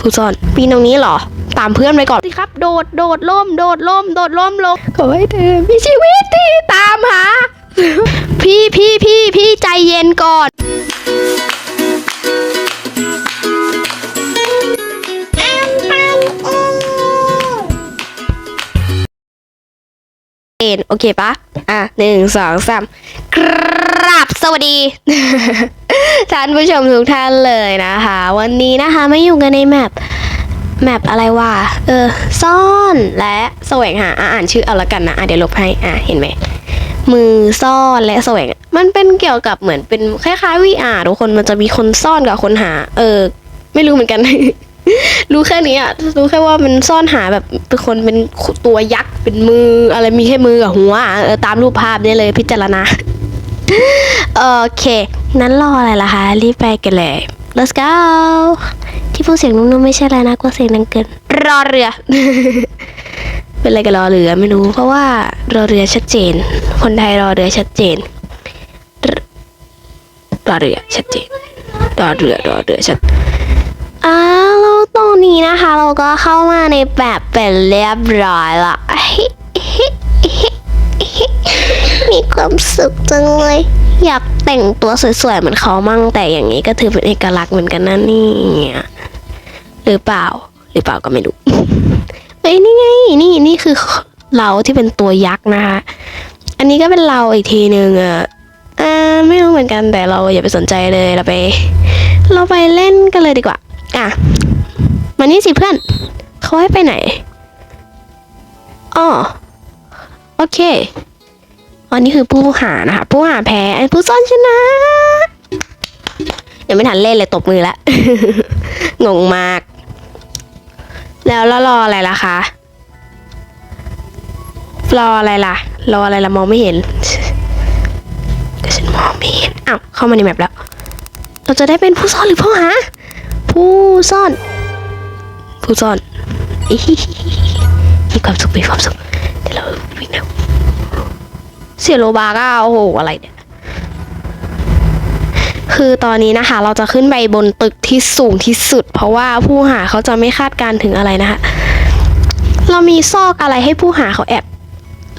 ผู้ซ่อนปีนตรงนี้เหรอ ตามเพื่อนไปก่อนสิครับ โดดโดดล่มโดดล่มโดดล่มลงขอให้เธอมีชีวิตที่ตามหา พี่พี่พี่พี่ใจเย็นก่อน โอเคปะอะหนึ่งสองสามกราบสวัสดี ท่านผู้ชมทุกท่านเลยนะคะ วันนี้นะคะมาอยู่กันในแมปแมปอะไรวะเออ ซ่อนและแสวงหาอ่านชื่อเอาละกันนะอะเดี๋ยวลบให้อะเห็นไหมมือซ่อนและแสวง มันเป็นเกี่ยวกับเหมือนเป็นคล้ายๆ VR ทุกคนมันจะมีคนซ่อนกับคนหา เออ ไม่รู้เหมือนกัน รู้แค่นี้อะรู้แค่ว่ามันซ่อนหาแบบเป็นคนเป็นตัวยักษ์เป็นมือ อะไรมีแค่มือกับหัวตามรูปภาพนี่เลยพิจารณาโอเค นั้นรออะไรล่ะคะรีบไปกันเลย let's go ที่พูดเสียงนุ่มๆไม่ใช่อะไรนะกลัวเสียงดังเกิน รอเรือ เป็นอะไรกับรอเรือไม่รู้ เพราะว่ารอเรือชัดเจน คนไทยรอเรือชัดเจนรรอเรือชัดเจนรอเรือรอเรือชัด อ้าวแล้วตอนนี้นะคะ เราก็เข้ามาในแบบเป็นเรียบร้อยละมีความสุขจังเลย อยากแต่งตัวสวยๆเหมือนเขามั่งแต่อย่างนี้ก็ถือเป็นเอกลักษณ์เหมือนกันนะนี่หรือเปล่า หรือเปล่าก็ไม่รู้เอ้ยนี่ไงนี่นี่คือเราที่เป็นตัวยักษ์นะคะ อันนี้ก็เป็นเราอีกทีหนึ่งอะอ่าไม่รู้เหมือนกันแต่เราอย่าไปสนใจเลยเราไป เราไปเล่นกันเลยดีกว่า อะมานี่สิเพื่อนเขาให้ไปไหนอ๋อโอเคอันนี้คือผู้หานะคะผู้หาแพ้ผู้ซ่อนชนะยังไม่ทันเล่นเลยตบมือล้วงงมากแล้วแล้วรออะไรล่ะคะรออะไรล่ะ รออะไรล่ะมองไม่เห็นก็ฉันมองไม่เห็นอ้าวเข้ามาในแมปแล้ว เราจะได้เป็นผู้ซ่อนหรือผู้หา ผู้ซ่อน ผู้ซ่อนอิฮิฮิฮิฮิมีความสุขมีความสุขเดี๋ยวเราวิ่งเร็วเสียโลบาก็โอ้โหอะไรเนี่ยคือตอนนี้นะคะ เราจะขึ้นไปบนตึกที่สูงที่สุด เพราะว่าผู้หาเขาจะไม่คาดการณ์ถึงอะไรนะคะ เรามีซอกอะไรให้ผู้หาเขาแอบ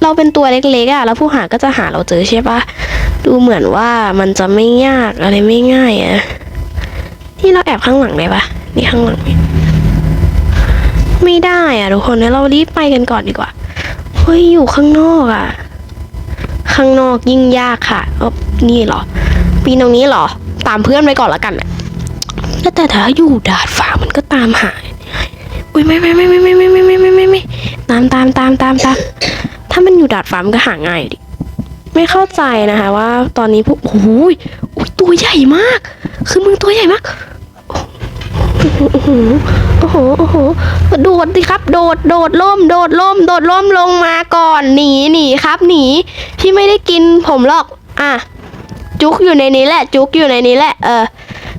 เราเป็นตัวเล็กๆอะแล้วผู้หาก็จะหาเราเจอใช่ปะดูเหมือนว่ามันจะไม่ยากอะไรไม่ง่ายอะ นี่เราแอบข้างหลังได้ปะนี่ข้างหลังไม่ได้อะทุกคนเนี่ยเรารีบไปกันก่อนดีกว่าเฮ้ยอยู่ข้างนอกอะข้างนอกยิ่งยากค่ะเออนี่เหรอ ปีนตรงนี้เหรอ ตามเพื่อนไปก่อนละกันอะแล้วแต่ถ้าอยู่ดาดฟ้ามันก็ตามหาอุ้ยไม่ไม่ไม่ไม่ไม่ไม่ไม่ไม่ไม่ไม่ไม่ตามตามตามตามตามถ้ามันอยู่ดาดฟ้ามันก็หาง่ายดิไม่เข้าใจนะคะว่าตอนนี้พวกโอ้โอ้ยตัวใหญ่มาก คือมึงตัวใหญ่มาก โอ้โหโอ้โห โอ้โห โดดดิครับ โดด โดดล่ม โดดล่ม โดดล่มลงมาก่อน หนี หนีครับ หนี พี่ไม่ได้กินผมหรอก อะ จุกอยู่ในนี้แหละ จุกอยู่ในนี้แหละ เออ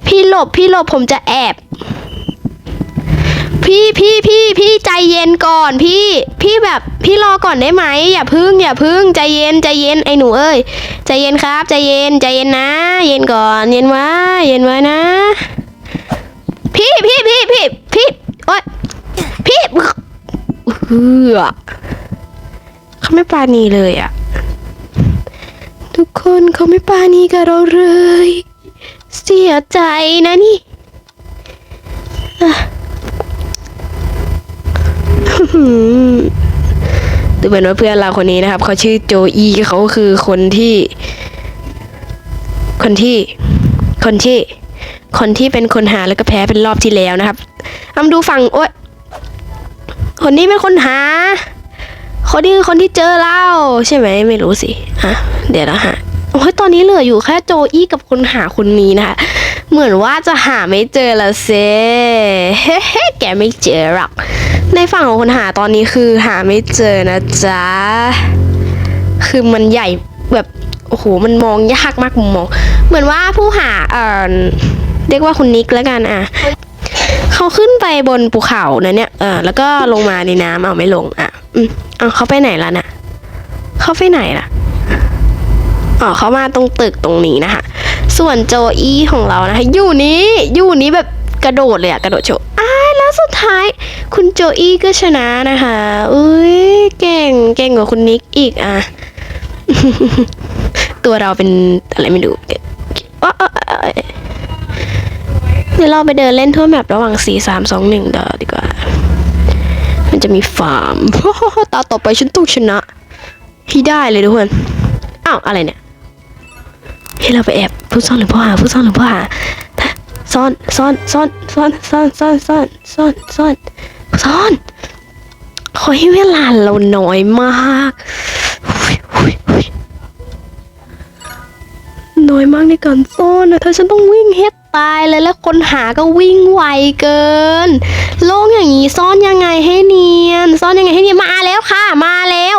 พี่หลบ พี่หลบ ผมจะแอบ พี่พี่พี่พี่ใจเย็นก่อน พี่ พี่แบบ พี่รอก่อนได้ไหม อย่าพึ่ง อย่าพึ่ง ใจเย็น ใจเย็น ไอ้หนูเอ้ย ใจเย็นครับ ใจเย็น ใจเย็นนะ เย็นก่อน เย็นไว้ เย็นไว้นะ พี่พี่พี่พี่พี่โอ๊ยพี่เฮือเขาไม่ปาณีเลยอะทุกคนเขาไม่ปาณีกับเราเลย เสียใจนะนี่ดูเหมือนว่าเพื่อนเราคนนี้นะครับเขาชื่อโจอีเขาคือคนที่ คนที่ คนที่ คนที่เป็นคนหาแล้วก็แพ้เป็นรอบที่แล้วนะครับเอามาดูฝั่งโอ๊ยคนนี้เป็นคนหา คนนี้คือคนที่เจอเราใช่ไหมไม่รู้สิฮะเดี๋ยวนะฮะโอ้ยตอนนี้เหลืออยู่แค่โจอี้กับคนหาคนนี้นะคะเหมือนว่าจะหาไม่เจอละเซเฮ้เฮ้แกไม่เจอหรอกในฝั่งของคนหาตอนนี้คือหาไม่เจอนะจ๊ะคือมันใหญ่แบบโอ้โหมันมองยากมากมุมมอง เหมือนว่าผู้หาเอ่อ เรียกว่าคุณนิกแล้วกันอะเขาขึ้นไปบนภูเขานะเนี่ยเออแล้วก็ลงมาในน้ำเอาไม่ลงอะอืมเอาเขาไปไหนล่ะน่ะเขาไปไหนล่ะอ๋อเขามาตรงตึกตรงนี้นะคะส่วนโจอี้ของเรานะคะอยู่นี้อยู่นี้แบบกระโดดเลยอะกระโดดโชว์อ้าแล้วสุดท้ายคุณโจอี้ก็ชนะนะคะอุ้ยเก่งเก่งกว่าคุณนิกอีกอะตัวเราเป็นอะไรไม่รู้อ๊ะอ๊ะอ๊ะอ๊ะเราไปเดินเล่นทั่วแมประหว่างสี่สามสองหนึ่งเดี๋ยวดีกว่า มันจะมีฟาร์มตาต่อไปฉันต้องชนะให้ได้เลยทุกคน อ้าว อะไรเนี่ย ให้เราไปแอบผู้ซ่อนหรือผู้หาผู้ซ่อนหรือผู้หาซ่อนซ่อนซ่อนซ่อนซ่อนซ่อนซ่อนซ่อนซ่อนซ่อนขอให้เวลาเราน้อยมากน้อยมากในการซ่อนนะถ้าฉันต้องวิ่งเฮ็ด ตายเลยแล้วคนหาก็วิ่งไวเกิน โล่งอย่างนี้ซ่อนยังไงให้เนียน ซ่อนยังไงให้เนียนมาแล้วค่ะ มาแล้ว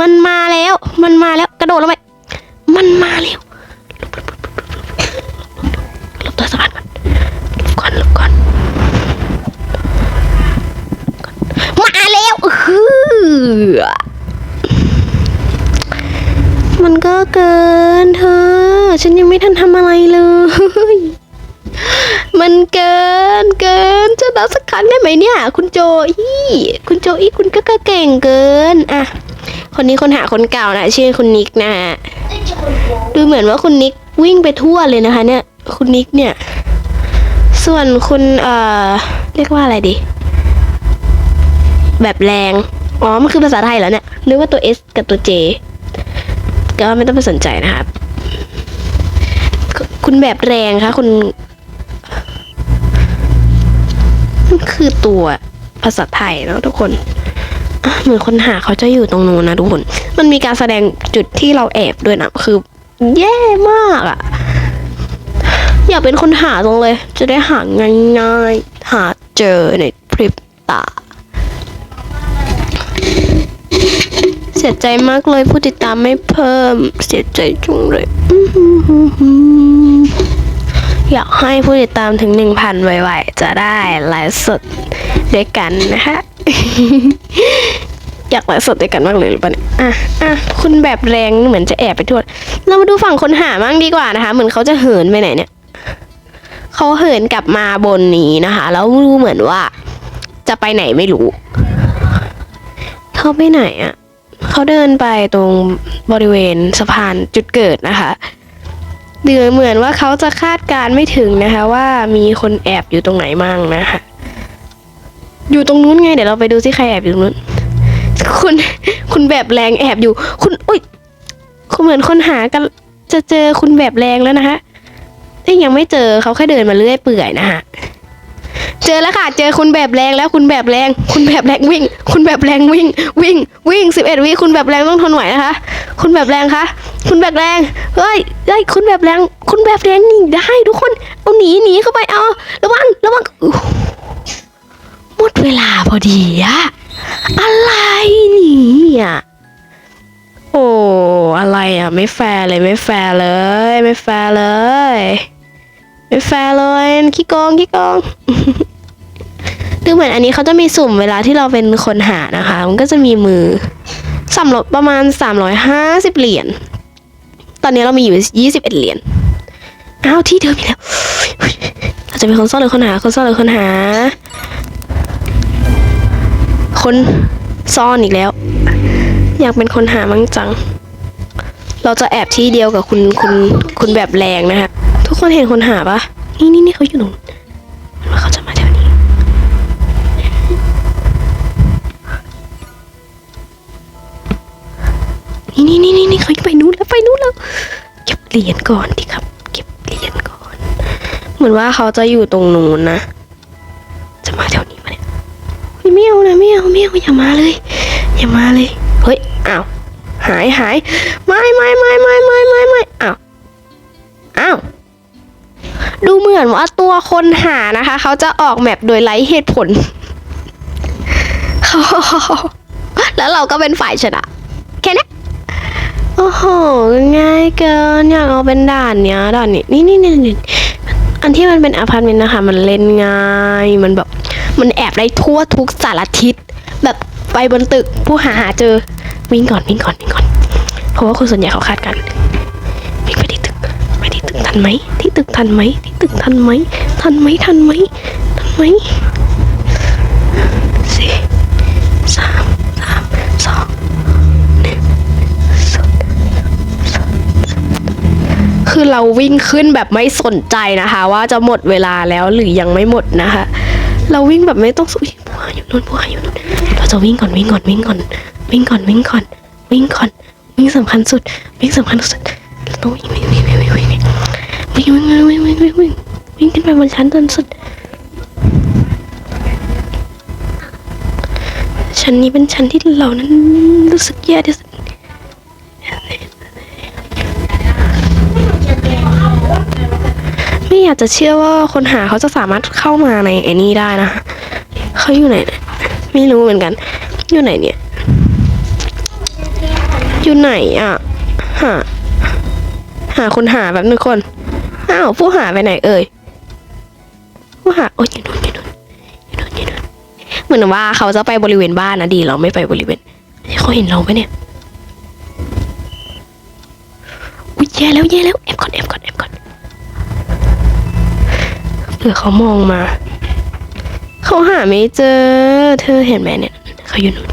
มันมาแล้ว มันมาแล้วกระโดดลงไปมันมาแล้วลบตัวสะพานก่อนลบก่อนลบก่อนมาแล้วฮือมันก็เกินเธอ ฉันยังไม่ทันทำอะไรเลย มันเกินเกินจะนับสักครั้งได้ไหมเนี่ย คุณโจอี้คุณโจอี้คุณก็เก่งเกินอะคนนี้คนหาคนเก่านะชื่อคุณนิกนะฮะดูเหมือนว่าคุณนิกวิ่งไปทั่วเลยนะคะ เนี่ย คุณนิกเนี่ย ส่วนคุณเอ่อเรียกว่าอะไรดี แบบแรงอ๋อมันคือภาษาไทยแล้วเนี่ยนึกว่าตัว S กับตัว J ก็ไม่ต้องไปสนใจนะครับ คุณแบบแรงคะคุณ มัน คือตัวภาษาไทยเนาะทุกคนเหมือนคนหาเขาจะอยู่ตรงนู้นนะทุกคน มันมีการแสดงจุดที่เราแอบด้วยนะคือ แย่มากอะ อยากเป็นคนหาตรงเลย จะได้หาง่ายๆหาเจอในพริบตา เสียใจมากเลยผู้ติดตามไม่เพิ่ม เสียใจจุงเลย อยากให้ผู้ติดตามถึงหนึ่งพันไวๆ จะได้ไลฟ์สดด้วยกันนะคะอยากไลฟ์สดด้วยกันมากเลยหรือเปล่าเนี่ยอะอะคุณแบบแรงเหมือนจะแอบไปทั่วเรามาดูฝั่งคนหามั่งดีกว่านะคะ เหมือนเขาจะเหินไปไหนเนี่ยเขาเหินกลับมาบนนี้นะคะ แล้วรู้เหมือนว่า จะไปไหนไม่รู้เขาไปไหนอะ่ะเขาเดินไปตรงบริเวณสะพานจุดเกิดนะคะ เดือเหมือนว่าเขาจะคาดการณ์ไม่ถึงนะคะ ว่ามีคนแอบอยู่ตรงไหนมั่งนะคะ อยู่ตรงนู้นไง เดี๋ยวเราไปดูสิใครแอบอยู่ตรงนู้น คุณคุณแบบแรงแอบอยู่ คุณอุ้ยคุณเหมือนคนหากันจะเจอคุณแบบแรงแล้วนะคะแต่ยังไม่เจอเขาแค่เดินมาเรื่อยเปื่อยนะคะ เจอแล้วค่ะ เจอคุณแบบแรงแล้วคุณแบบแรง คุณแบบแรงวิ่ง คุณแบบแรงวิ่ง วิ่ง วิ่งสิบเอ็ดวิคุณแบบแรงต้องทนไหวนะคะ คุณแบบแรงคะคุณแบบแรงเฮ้ยเฮ้ยคุณแบบแรง คุณแบบแรงหนีได้ทุกคน เอาหนีหนีเข้าไปเอาระวังระวังหมดเวลาพอดีอะอะไรเนี่ยโอ้อะไรอะไม่แฟร์เลยไม่แฟร์เลย ไม่แฟร์เลยไม่แฟร์เลยขี้โกงขี้โกง ดูเหมือนอันนี้เขาจะมีสุ่มเวลาที่เราเป็นคนหานะคะ มันก็จะมีมือสำหรับประมาณ 350 เหรียญ ตอนนี้เรามีอยู่ 21 เหรียญ อ้าวที่เดิมอีกแล้ว เราจะเป็นคนซ่อนหรือคนหา คนซ่อนหรือคนหา คนซ่อนอีกแล้ว อยากเป็นคนหามั่งจัง เราจะแอบที่เดียวกับคุณคุณคุณแบบแรงนะคะ ทุกคนเห็นคนหาปะนี่นี่นี่เขาอยู่ตรงนู้นว่าเขาจะมา เหรียญก่อนดิครับ เก็บเหรียญก่อน เหมือนว่าเขาจะอยู่ตรงนู้นนะ จะมาแถวนี้มาเนี่ยเฮ้ยไม่เอานะไม่เอาไม่เอาอย่ามาเลย อย่ามาเลย เฮ้ยอ้าวหายหายไม่ไม่ไม่ไม่ไม่ไม่ไม่อ้าวอ้าวดูเหมือนว่าตัวคนหานะคะ เขาจะออกแมปโดยไร้เหตุผล แล้วเราก็เป็นฝ่ายชนะ แค่นี้ โอ้โห ง่ายเกิน อยากเอาเป็นด่านเนี้ยด่านนี้นี่นี่นี่อันที่มันเป็นอพาร์ตเมนต์นะคะ มันเล่นง่าย มันแบบ มันแอบได้ทั่วทุกสารทิศ แบบไปบนตึกผู้หาหาเจอ วิ่งก่อนวิ่งก่อนวิ่งก่อน เพราะว่าคนส่วนใหญ่เขาคาดกัน วิ่งไปที่ตึก ไปที่ตึกทันไหม ที่ตึกทันไหม ที่ตึกทันไหม ทันไหมทันไหมทันไหม เราวิ่งขึ้นแบบไม่สนใจนะคะ ว่าจะหมดเวลาแล้วหรือยังไม่หมดนะคะ เราวิ่งแบบไม่ต้องสุยผู้หาอยู่นู่นผู้หาอยู่นู่นเราจะวิ่งก่อนวิ่งก่อนวิ่งก่อน วิ่งก่อนวิ่งก่อน วิ่งก่อน วิ่งสำคัญสุด วิ่งสำคัญสุดเราต้องวิ่งวิ่งวิ่งวิ่งวิ่งวิ่งวิ่งวิ่งวิ่งวิ่งวิ่งวิ่งวิ่งขึ้นไปบนชั้นบนสุดชั้นนี้เป็นชั้นที่เรานั้นรู้สึกแย่ที่สุด อยากจะเชื่อว่าคนหาเขาจะสามารถเข้ามาในไอ้นี่ได้นะคะเขาอยู่ไหน ไม่รู้เหมือนกัน อยู่ไหนเนี่ย อยู่ไหนอะ หา หาคนหาแบบนึงคน อ้าว ผู้หาไปไหนเอ่ย ผู้หา โอ้ยอยู่นู่นอยู่นู่นอยู่นู่นอยู่นู่นเหมือนว่าเขาจะไปบริเวณบ้านนะดีเราไม่ไปบริเวณเฮ้ยเขาเห็นเราไหมเนี่ย อุ้ยแย่แล้วแย่แล้วแอบก่อนแอบก่อนแอบก่อน เผื่อเขามองมา เขาหาไม่เจอ เธอเห็นไหมเนี่ย เขาอยู่นู่น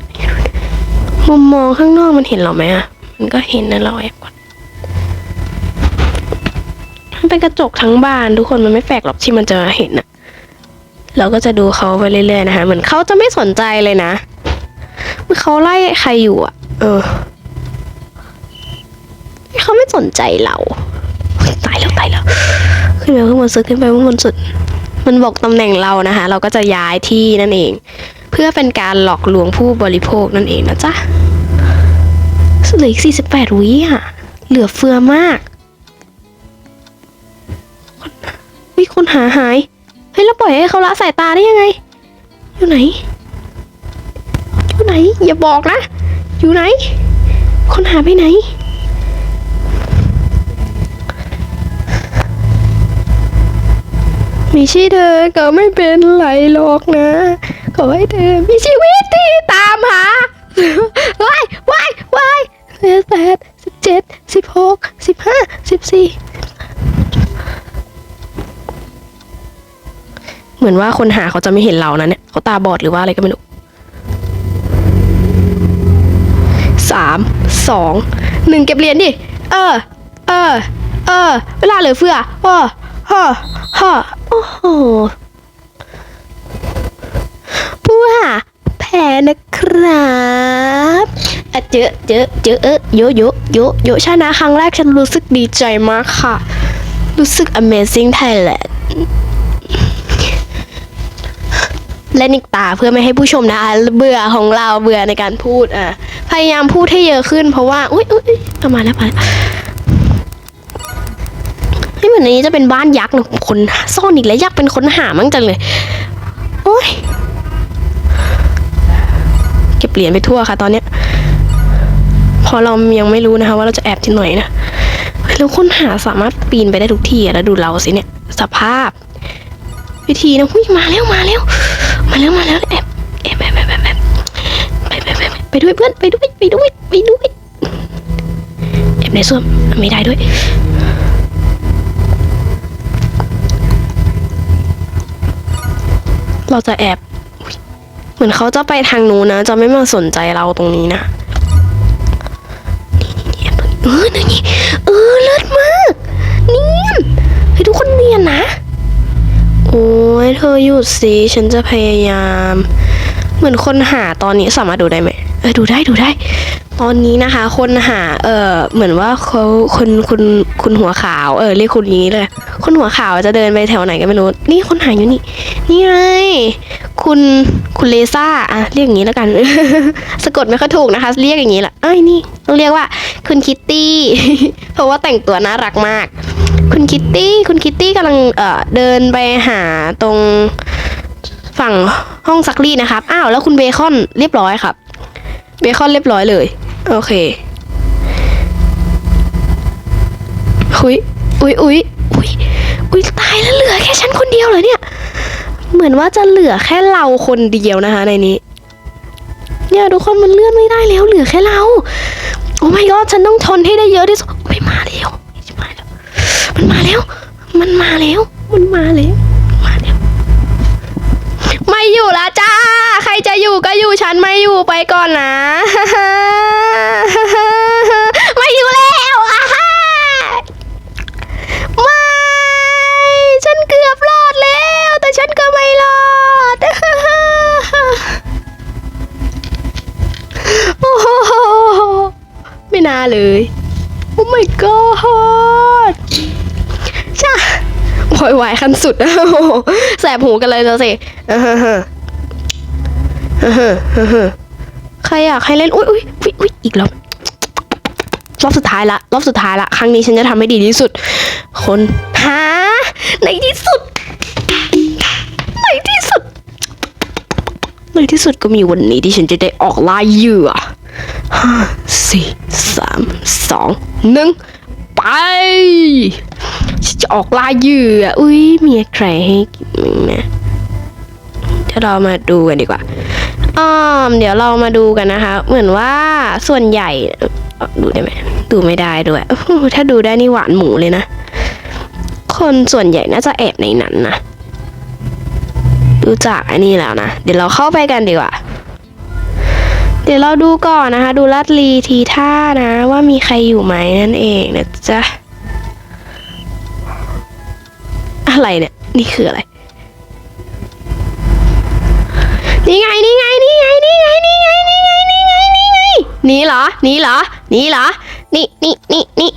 มุมมองข้างนอกมันเห็นเราไหมอะ มันก็เห็นนะเราแอบก่อนมันเป็นกระจกทั้งบานทุกคนมันไม่แปลกหรอกที่มันจะเห็นอะเราก็จะดูเขาไปเรื่อยๆนะคะ เหมือนเขาจะไม่สนใจเลยนะเหมือนเขาไล่ใครอยู่อะเออเขาไม่สนใจเราตายแล้วตายแล้ว ขึ้นไปข้างบนสุดขึ้นไปข้างบนสุด มันบอกตำแหน่งเรานะคะ เราก็จะย้ายที่นั่นเอง เพื่อเป็นการหลอกลวงผู้บริโภคนั่นเองนะจ๊ะเหลืออีกสี่สิบแปดวิอะ เหลือเฟือมากวิคนหาหาย เฮ้ยเราปล่อยให้เขาละสายตาได้ยังไง อยู่ไหน อยู่ไหน อย่าบอกนะ อยู่ไหน คนหาไปไหน ไม่ใช่เธอก็ไม่เป็นไรหรอกนะ ขอให้เธอมีชีวิตที่ตามหาว้ายว้ายว้ายสิบแปดสิบเจ็ดสิบหกสิบห้าสิบสี่เหมือนว่าคนหาเขาจะไม่เห็นเรานะเนี่ยเขาตาบอดหรือว่าอะไรก็ไม่รู้สามสองหนึ่งเก็บเหรียญดิ เออ เออ เออ เวลาเหลือเฟือเออฮ่อฮ่อโอ้โหผู้หาแพ้นะครับอะเจอเจอเจอเออโยโยโยโยชนะครั้งแรกฉันรู้สึกดีใจมากค่ะ รู้สึก Amazing Thailand และนิกตาเพื่อไม่ให้ผู้ชมนะคะเบื่อของเราเบื่อในการพูดอะพยายามพูดให้เยอะขึ้นเพราะว่า อุ้ยอุ้ยอุ๊ยเอามาแล้วมาแล้วเฮ้ยเหมื อนในนี้จะเป็นบ้านยักษ์นะคนซ่อนอีกแล้วยักษ์เป็นคนหามั่งจังเลย โอ้ย เก็บเหรียญไปทั่วค่ะ ตอนเนี้ย พอเรายังไม่รู้นะคะ ว่าเราจะแอบที่ไหนนะแล้วคนหาสามารถปีนไปได้ทุกที่แล้วดูเราสิเนี่ย สภาพ วิธีนะหุ้ยมาแล้วมาแล้วมาแล้วมาแล้วแอบแอบแอบแอบแอบแอบไปไปไปไปไปด้วยเพื่อนไปด้วยไปด้วยไปด้วยแอบในส้วมไม่ได้ด้วย เราจะแอบเหมือนเขาจะไปทางนู้นนะ จะไม่มาสนใจเราตรงนี้นะนี่นี่นี่แอบตรงนี้เออนั่เออเลิศมากเนียนเฮ้ยทุกคนเนียนนะ โอ้ยเธอหยุดสิฉันจะพยายาม เหมือนคนหาตอนนี้สามารถดูได้ไหมเออดูได้ดูได้ ตอนนี้นะคะ คนหา เออเหมือนว่าเขาคนคุณคุณหัวขาว เออเรียกคุณนี้เลย คนหัวขาวจะเดินไปแถวไหนก็ไม่รู้ นี่คนหาอยู่นี่ นี่ไง คุณคุณเลซ่า อะเรียกอย่างนี้แล้วกัน สะกดไม่ค่อยถูกนะคะ เรียกอย่างนี้แหละ เอ้ยนี่ต้องเรียกว่า คุณคิตตี้ เพราะว่าแต่งตัวน่ารักมาก คุณคิตตี้ คุณคิตตี้กำลัง เอ่อเดินไปหาตรงฝั่งห้องซักรีดนะครับ อ้าวแล้วคุณเบคอนเรียบร้อยครับ เบคอนเรียบร้อยเลย โอเคหุยอุ้ยอุ้ยอุ้ยอุ้ยตายแล้วเหลือแค่ฉันคนเดียวเหรอเนี่ย เหมือนว่าจะเหลือแค่เราคนเดียวนะคะในนี้ เนี่ยทุกคนมันเลื่อนไม่ได้แล้วเหลือแค่เรา โอ้ my god ฉันต้องทนให้ได้เยอะที่สุดไม่มาแล้ว มันมาแล้ว มันมาแล้ว มันมาแล้ว ไม่อยู่ละจ้า ใครจะอยู่ก็อยู่ฉันไม่อยู่ไปก่อนนะ ไม่อยู่แล้วอไม่ ฉันเกือบรอดแล้ว แต่ฉันก็ไม่รอด โอ้โหไม่น่าเลย โอ้ my god โวยวายขั้นสุดโอ้โหแสบหูกันเลยแล้วสิฮ้อเฮ้อเออเฮ้อเออเฮ้อใครอยากให้เล่น อุ้ยอุ้ยอุ้ยอุ้ยอีกรอบรอบสุดท้ายละรอบสุดท้ายละครั้งนี้ฉันจะทำให้ดีที่สุด คนหาในที่สุดในที่สุดในที่สุดก็มีวันนี้ที่ฉันจะได้ออกล่าเหยื่อห้าสี่สามสองหนึ่งไป ฉันจะออกล่าเหยื่อ อุ้ยมีใครให้กินมั้งนะเดี๋ยวเรามาดูกันดีกว่าอ้อมเดี๋ยวเรามาดูกันนะคะ เหมือนว่าส่วนใหญ่ดูได้ไหมดูไม่ได้ด้วยถ้าดูได้นี่หวานหมูเลยนะ คนส่วนใหญ่น่าจะแอบในนั้นนะดูจากอันนี้แล้วนะ เดี๋ยวเราเข้าไปกันดีกว่า เดี๋ยวเราดูก่อนนะคะ ดูลาดลีทีท่านะ ว่ามีใครอยู่ไหมนั่นเองนะจ๊ะ อะไรเนี่ย นี่คืออะไร นี่ไง นี่ไง นี่ไง นี่ไง นี่ไง นี่ไง นี่ไง นี่ไง นี่เหรอ นี่เหรอ นี่เหรอ นี่นี่นี่นี่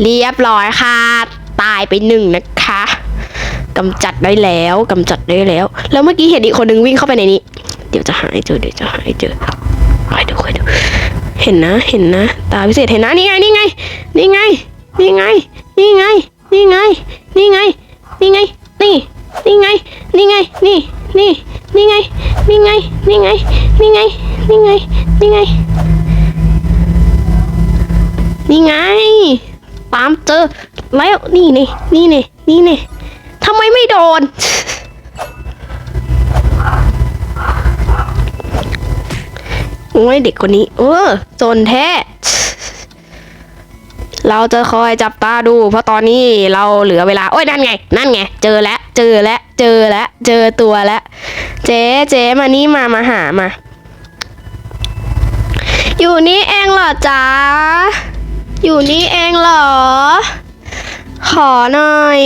เรียบร้อยค่ะ ตายไปหนึ่งนะคะกำจัดได้แล้วกำจัดได้แล้ว แล้วเมื่อกี้เห็นอีกคนนึงวิ่งเข้าไปในนี้ เดี๋ยวจะหายเจอ เดี๋ยวจะหายเจอคอยดูคอยดู เห็นนะ เห็นนะ ตาพิเศษเห็นนะ นี่ไง นี่ไง นี่ไง นี่ไง นี่ไง นี่ไง นี่ไง นี่ไง นี่ นี่ไง นี่ไง นี่ นี่ นี่ไง นี่ไง นี่ไง นี่ไง นี่ไง นี่ไง นี่ไงตามเจอ แล้ว นี่นี่ นี่นี่ นี่นี่ทำไมไม่โดนโอ้ยเด็กคนนี้ เออจนแท้ เราจะคอยจับตาดู เพราะตอนนี้เราเหลือเวลา โอ้ยนั่นไง นั่นไง เจอแล้ว เจอแล้ว เจอแล้ว เจอตัวแล้ว เจ๊เจ๊มานี่มา มาหามา อยู่นี่เองเหรอจ๊ะ อยู่นี่เองเหรอ ขอหน่อย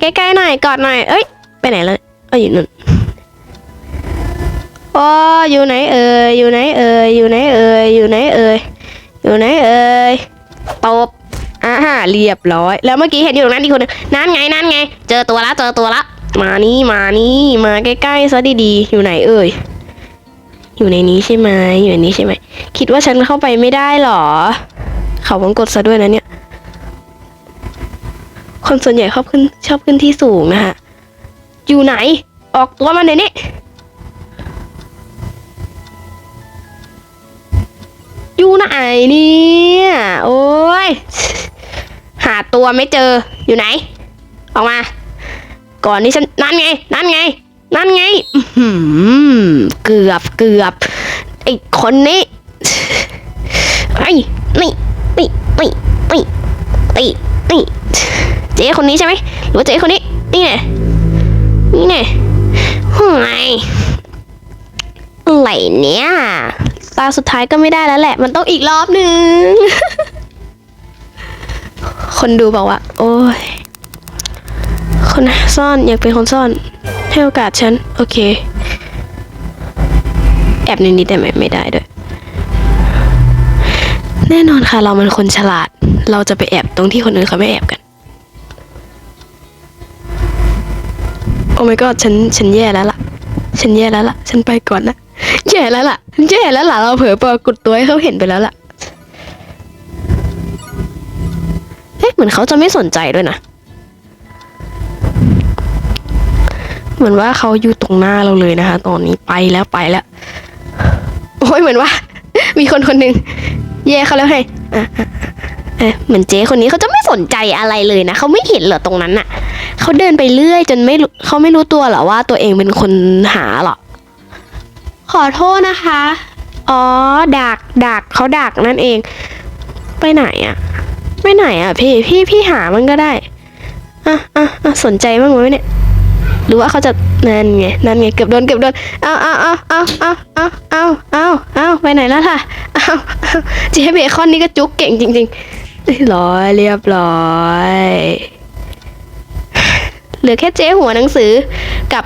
ใกล้ๆหน่อยกอดหน่อย เอ้ย ไปไหนเลยเอ้ยอยู่นู่นโอ้อยู่ไหนเอ่ยอยู่ไหนเอ่ยอยู่ไหนเอ่ยอยู่ไหนเอ่ยอยู่ไหนเอ่ยตบ อ่าเรียบร้อย แล้วเมื่อกี้เห็นอยู่ตรงนั้นอีกคนหนึงนั่นไงนั่นไง เจอตัวละเจอตัวละ มานี่มานี่มาใกล้ๆซะดีๆ อยู่ไหนเอ่ย อยู่ในนี้ใช่ไหมอยู่ในนี้ใช่ไหม คิดว่าฉันเข้าไปไม่ได้หรอ เขาวงกดซะด้วยนะเนี่ย คนส่วนใหญ่ชอบขึ้นชอบขึ้นที่สูงนะฮะอยู่ไหน ออกตัวมาเดี๋ยวนี้อยู่ไหนเนี่ย โอ้ย หาตัวไม่เจออยู่ไหน ออกมา ก่อนที่ฉันนั่นไง นั่นไง นั่นไงเกือบเกือบไอ้คนนี้ไอ้นี่นี่นี่นี่นี่นี่เจ๊คนนี้ใช่ไหมหรือว่าเจ๊คนนี้ นี่ไงนี่ไงห่วยอะไรเนี่ยตาสุดท้ายก็ไม่ได้แล้วแหละ มันต้องอีกรอบหนึ่ง คนดูบอกว่า โอ้ย คนซ่อนอยากเป็นคนซ่อน ให้โอกาสฉัน โอเค แอบนิดๆได้ไหมไม่ได้ด้วย แน่นอนค่ะ เรามันคนฉลาด เราจะไปแอบตรงที่คนอื่นเขาไม่แอบกัน โอ้ my god ฉันฉันแย่แล้วล่ะ ฉันแย่แล้วล่ะ ฉันไปก่อนนะแย่แล้วล่ะแย่แล้วล่ะ เราเผลอปรากฏตัวให้เขาเห็นไปแล้วล่ะ มือนเขาจะไม่สนใจด้วยนะ เหมือนว่าเขาอยู่ตรงหน้าเราเลยนะคะ ตอนนี้ไปแล้วไปแล้ว โอ้ยเหมือนว่า มีคนคนหนึ่งแย่เขาแล้วให้อะเหมือนเจ๊คนนี้เขาจะไม่สนใจอะไรเลยนะเขาไม่เห็นเหรอตรงนั้นน่ะเขาเดินไปเรื่อย จนไม่เขาไม่รู้ตัวหรอว่าตัวเองเป็นคนหาหรอขอโทษนะคะ อ๋อดักดักเขาดักนั่นเอง ไปไหนอะ ไปไหนอะพี่พี่พี่หามันก็ได้อะอะอะสนใจบ้างไหมเนี่ยหรือว่าเขาจะนั่นไงนั่นไงเกือบโดนเกือบโดนเอาเอาเอาเอาเอาเอาเอาเอาเอาไปไหนแล้วล่ะเอาเจ๊เบคอนนี่ก็จุกเก่งจริงๆร้อยเรียบร้อยเหลือแค่เจ๊หัวหนังสือกับ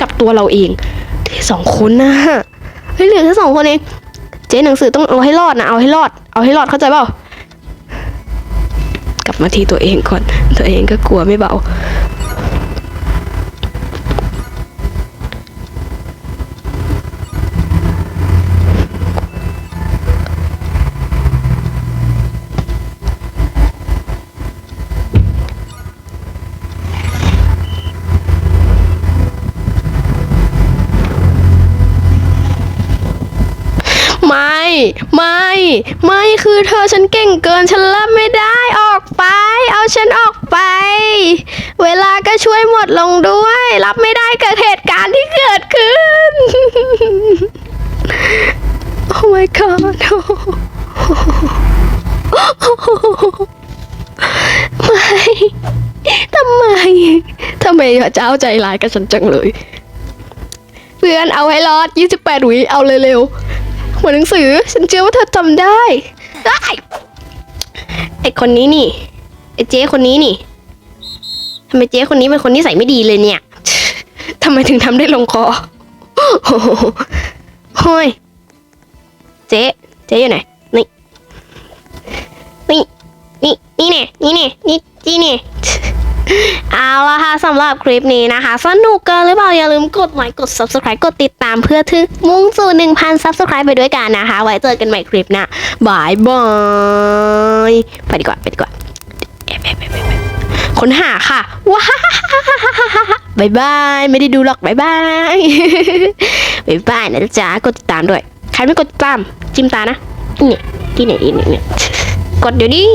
กับตัวเราเองที่สองคนนะเฮ้ยเหลือแค่สองคนเองเจ๊หนังสือต้องเอาให้รอดนะเอาให้รอดเอาให้รอดเข้าใจเปล่า กลับมาที่ตัวเองก่อน ตัวเองก็กลัวไม่เบาไม่ ไม่ ไม่ คือเธอฉันเก่งเกิน ฉันรับไม่ได้ ออก ไป เอาฉันออกไป เวลาก็ช่วยหมดลงด้วย รับไม่ได้กับเหตุการณ์ที่เกิดขึ้น โอ้ my god ไม่ทำไมทำไมพระเจ้าใจร้ายกับฉันจังเลย เพื่อนเอาให้รอด 28วิเอาเร็วๆหัวหนังสือ ฉันเชื่อว่าเธอจำได้ได้ ไอคนนี้นี่ ไอเจ๊คนนี้นี่ทำไมเจ๊คนนี้เป็นคนนิสัยไม่ดีเลยเนี่ยทำไมถึงทำได้ลงคอโฮ้ยเจ๊เจ๊อยู่ไหน นี่ นี่ นี่ นี่เนี่ยนี่เนี่ยนี่นี่ เอาละค่ะสำหรับคลิปนี้นะคะ สนุกเกินหรือเปล่า อย่าลืมกดไลค์กด subscribe กดติดตามเพื่อถึงมุ่งสู่ 1,000 subscribe ไปด้วยกันนะคะ ไว้เจอกันใหม่คลิปหน้าบายบายไปดีกว่าไปดีกว่าค้นหาค่ะว้าบายบายไม่ได้ดูหรอกบายบายบายบายนะจ๊ะกดติดตามด้วย ใครไม่กดติดตามจิ้มตานะนี่ที่ไหนนี่เนี่ยกดเดี๋ยวนี้